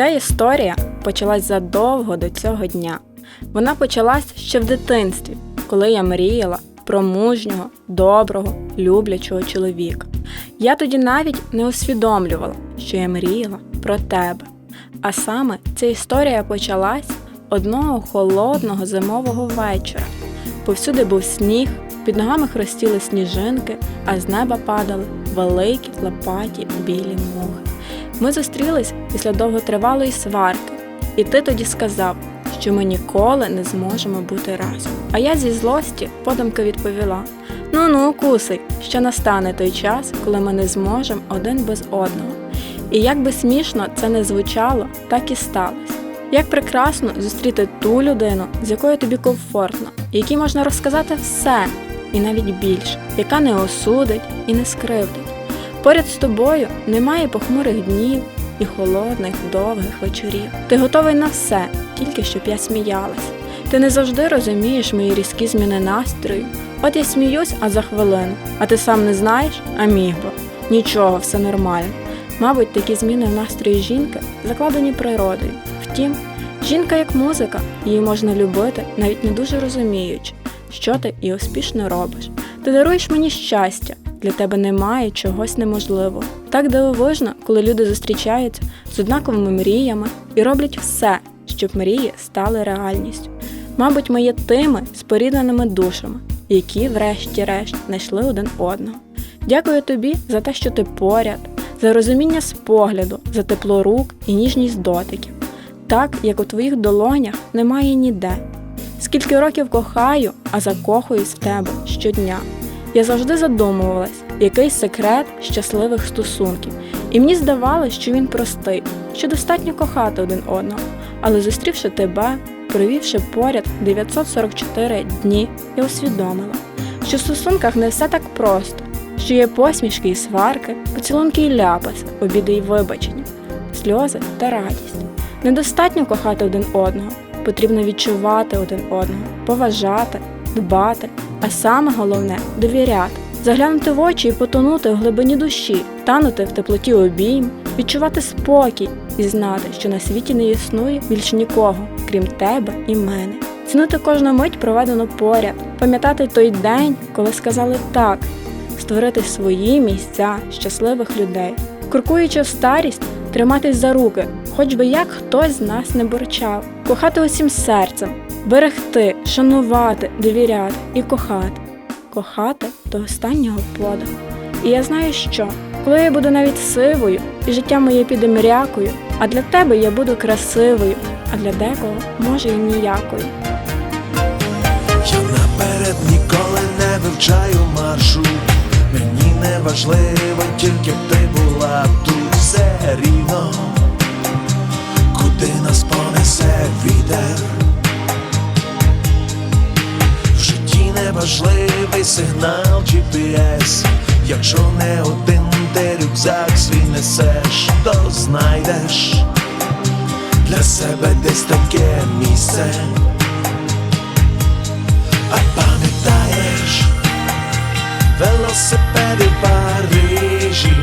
Ця історія почалась задовго до цього дня. Вона почалась ще в дитинстві, коли я мріяла про мужнього, доброго, люблячого чоловіка. Я тоді навіть не усвідомлювала, що я мріяла про тебе. А саме ця історія почалась одного холодного зимового вечора. Повсюди був сніг, під ногами хрустіли сніжинки, а з неба падали великі лопаті білі мухи. Ми зустрілись після довготривалої сварки, і ти тоді сказав, що ми ніколи не зможемо бути разом. А я зі злості подумки відповіла: Ну ну, кусий, що настане той час, коли ми не зможемо один без одного. І як би смішно це не звучало, так і сталося. Як прекрасно зустріти ту людину, з якою тобі комфортно, якій можна розказати все і навіть більше, яка не осудить і не скривдить. Поряд з тобою немає похмурих днів і холодних, довгих вечорів. Ти готовий на все, тільки щоб я сміялась. Ти не завжди розумієш мої різкі зміни настрою. От я сміюсь, а за хвилину, а ти сам не знаєш, а міг би. Нічого, все нормально. Мабуть, такі зміни в настрої жінки закладені природою. Втім, жінка як музика, її можна любити, навіть не дуже розуміючи, що ти і успішно робиш. Ти даруєш мені щастя, для тебе немає чогось неможливого. Так дивовижно, коли люди зустрічаються з однаковими мріями і роблять все, щоб мрії стали реальністю. Мабуть, ми є тими спорідненими душами, які, врешті-решт, знайшли один одного. Дякую тобі за те, що ти поряд, за розуміння з погляду, за тепло рук і ніжність дотиків. Так, як у твоїх долонях немає ніде. Скільки років кохаю, а закохуюсь в тебе щодня. Я завжди задумувалась, який секрет щасливих стосунків, і мені здавалось, що він простий, що достатньо кохати один одного. Але зустрівши тебе, провівши поряд 944 дні, я усвідомила, що в стосунках не все так просто, що є посмішки і сварки, поцілунки і ляпаси, обіди й вибачення, сльози та радість. Недостатньо кохати один одного, потрібно відчувати один одного, поважати, дбати, а саме головне довіряти, заглянути в очі і потонути в глибині душі, танути в теплоті обійм, відчувати спокій і знати, що на світі не існує більш нікого, крім тебе і мене. Цінути кожну мить проведену поряд, пам'ятати той день, коли сказали так, створити свої місця щасливих людей, крокуючи в старість, триматись за руки, хоч би як хтось з нас не борчав, кохати усім серцем, берегти, шанувати, довіряти і кохати, кохати до останнього подиху. І я знаю, що коли я буду навіть сивою, і життя моє піде мрякою, а для тебе я буду красивою, а для декого може і ніякою. Я наперед ніколи не вивчаю маршрут Мені не важливо, тільки б ти була тут все рівно, куди нас понесе вітер. Неважливий сигнал GPS Якщо не один ти рюкзак свій несеш, то знайдеш для себе десь таке місце. А пам'ятаєш велосипеди в Парижі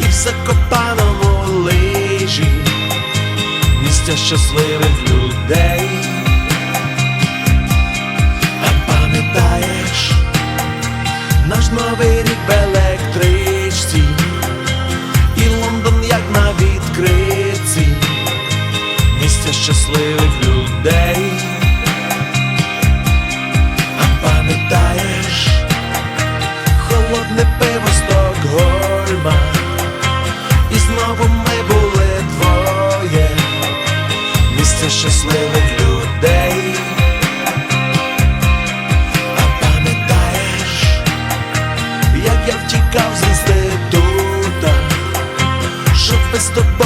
і в Закопаному лижі місця щасливих людей. Наш новий рік в електричці. І Лондон як на відкритці, місця щасливих людей. А пам'ятаєш холодне пиво Стокгольма. І знову ми були двоє. Місце щасливих як